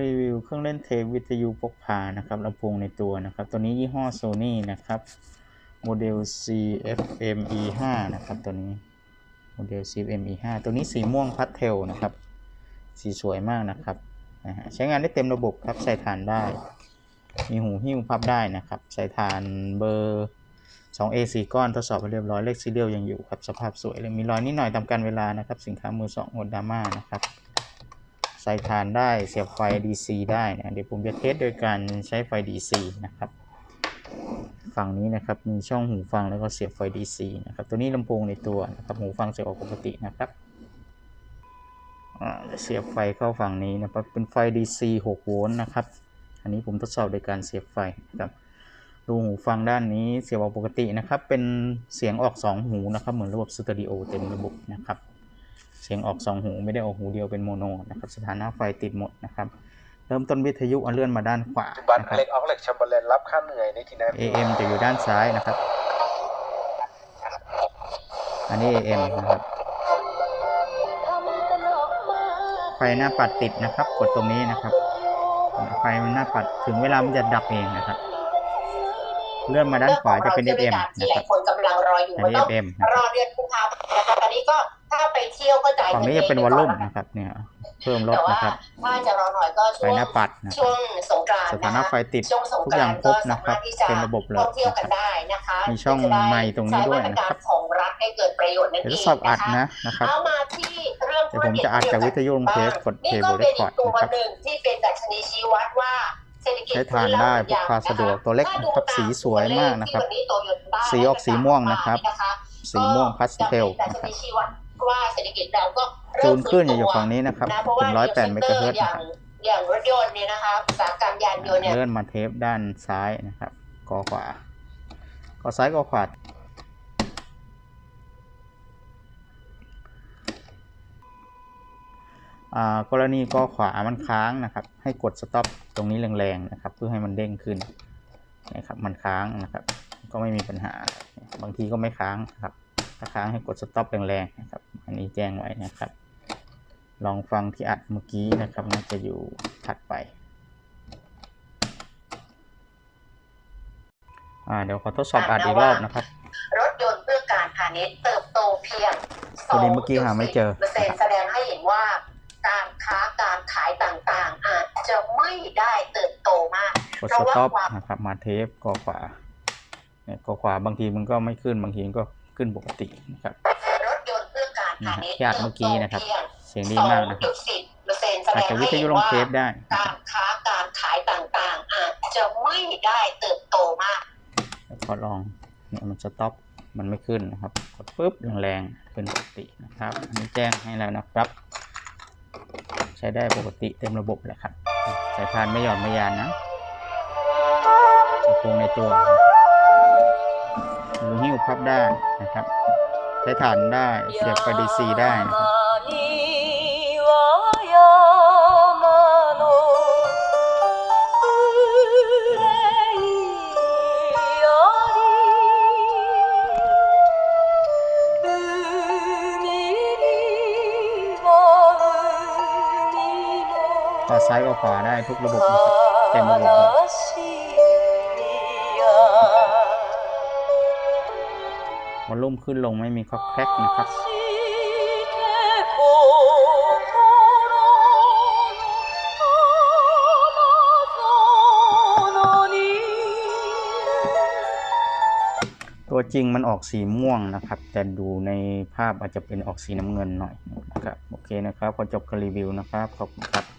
รีวิวเครื่องเล่นเทปวิทยุพกพานะครับลำโพงในตัวนะครับ ตัวนี้ยี่ห้อ Sony นะครับ โมเดล CFME5 นะครับ ตัวนี้ โมเดล CFME5 ตัวนี้สีม่วงพัสเทลนะครับ สีสวยมากนะครับนะฮะใช้งานได้เต็มระบบครับ ใส่ฐานได้ มีหูหิ้วพับได้นะครับ ใส่ฐานเบอร์ 2A 4ก้อนทดสอบไปเรียบร้อยเลขซีเรียลยังอยู่ครับ สภาพสวยเลย มีรอยนิดหน่อยตามการเวลานะครับ สินค้ามือสองหมดดราม่านะครับ ใส่ฐานได้เสียบไฟ DC ได้นะเดี๋ยวผมจะเทสโดยการใช้ไฟ DC นะครับ ฝั่งนี้นะครับมีช่องหูฟังแล้วก็เสียบไฟ DC นะครับตัวนี้ลำโพงในตัวนะครับหูฟังเสียบออกปกตินะครับเสียบไฟเข้าฝั่งนี้นะครับเป็นไฟ DC 6 โวลต์นะครับ อันนี้ผมทดสอบโดยการเสียบไฟนะครับรูหูฟังด้านนี้เสียบออกปกตินะครับ เป็นเสียงออก 2 หูนะครับ เหมือนระบบสตอริโอเต็มระบบนะครับ เสียงออก2หูไม่ได้ออกหูเดียวเป็นโมโนนะครับสถานะไฟติดหมดนะครับ เริ่มต้นวิทยุเอาเลื่อนมาด้านขวาปัจจุบันนะครับเล็กออกเหล็กแชมเบอร์เลนรับค่าเหนื่อยในที่นั้น AM จะอยู่ด้านซ้ายนะครับ อันนี้ AM นะครับไฟหน้าปัดติดนะครับ กดตรงนี้นะครับ ไฟมันหน้าปัดถึงเวลามันจะดับเองนะครับเลื่อนมาด้านขวาจะเป็น FM ที่นะหคลารัยบคนกำลังรออยู่อันว่านี้ต้อง FM นะครรัอบเดือนกุมภาพันธ์นะคะตอนนี้ก็ ถ้าไปเที่ยวก็จ่ายฝั่งนี้จะเป็นวอลลุ่มนะครับ เนี่ย เพิ่มลดแต่ว่านะครับถ้าจะรอหน่อยก็ไฟช่วงหน้าปัดนะคช่รัวบงสงกรานต์สถานะไฟติดช่วงสงทุกกอราย่างนต์ครก็บนะสาครัมาบรถที่จะเต็มระบบเลยท่องเที่ยวนะคกัรันบได้นะคะมีช่องจะด้ไมค์ตรงนี้ด้วยนะครับใช้มาตรการของรัฐให้เกิดประโยชน์นั่นเดี๋ยวเอทดงสอบอัดนะคะนะนะครับเอามาที่เรื่องเดี๋ยวผมจะอัดจากวิทยุลงเทปกดนี่เคก็เบิลเรเป็นคคอีอร์ดกตัวนะครับหนึ่งที่เป็นดัชนีชี้วัดว่าเศรษฐกิจใช้ทานได้พกพาสะดวกตัวเล็กนะครับสีสวยมากนะครับ สีออกสีม่วงนะครับ สีม่วงพาสเทลดัชนะครับ นีชี้วัดว่าเศรษฐกิจเราก็จูเริ่มนขึ้นอยู่ฟื้ตัวฝั่งนี้นะครับนะเพราะถึว่างร้อยแปดเมกะเฮิรตซ์อนะย่างครับอย่างรถยนต์เนี่ยนะคะอุตสาหกรรมยานยนต์เนี่ยเลื่อนมาเทปด้านซ้ายนะครับกอขวากอซ้ายกอขวาอ่ากรณีกอขวามันค้างนะครับ ให้กดสต็อปตรงนี้แรงๆนะครับ เพื่อให้มันเด้งขึ้นนะครับ มันค้างนะครับ ก็ไม่มีปัญหา บางทีก็ไม่ค้างนะครับ ถ้าค้างให้กดสต็อปแรงๆนะครับ อันนี้แจ้งไว้นะครับ ลองฟังที่อัดเมื่อกี้นะครับน่าจะอยู่ถัดไปอ่าเดี๋ยวขอทดสอบอัดอีกรอบนะครับ รถยนต์เพื่อการพาณิชย์เติบโตเพียงตัวนี้เมื่อกี้หาไม่เจอเปอร์เซ็นต์แสดงให้เห็นว่าการค้าการขายต่างๆ อาจจะไม่ได้เติบโตมากกดสต็อปนะครับมาเทปกอขวาเนี่ยกอขวาบางทีมันก็ไม่ขึ้นบางทีมันก็ ขึ้นปกตินะครับรถยนต์เพื่อการพาณิชย์นะฮะที่อัดเมื่อกี้นะครับเติบโตเสียงดีมากนะครับ2.10เปอร์เซ็นต์แสดอาจงจะวิให้ทยุเห็นลงว่าเทปได้การค้าการขายต่างๆอาจจะไม่ได้เติบโตมากแล้วก็ลองเนี่ยมันสต็อปมันไม่ขึ้นนะครับกดปุ๊บแรงๆขึ้นปกตินะครับอันนี้แจ้งให้แล้วนะครับ ใช้ได้ปกติเต็มระบบเลยครับสายพานไม่หย่อนไม่ยานนะลำโพงในตัว หูหิ้วพับได้นะครับ ใช้ฐานได้เสียบไปดีซีได้นะครับต่อซ้ายกัขวาได้ทุกระบบนะครับเต็มระบบ วอลลุ่มขึ้นลงไม่มีคอกแคกนะครับตัวจริงมันออกสีม่วงนะครับ แต่ดูในภาพอาจจะเป็นออกสีน้ำเงินหน่อยนะครับ โอเคนะครับ พอจบการรีวิวนะครับ ขอบคุณครับ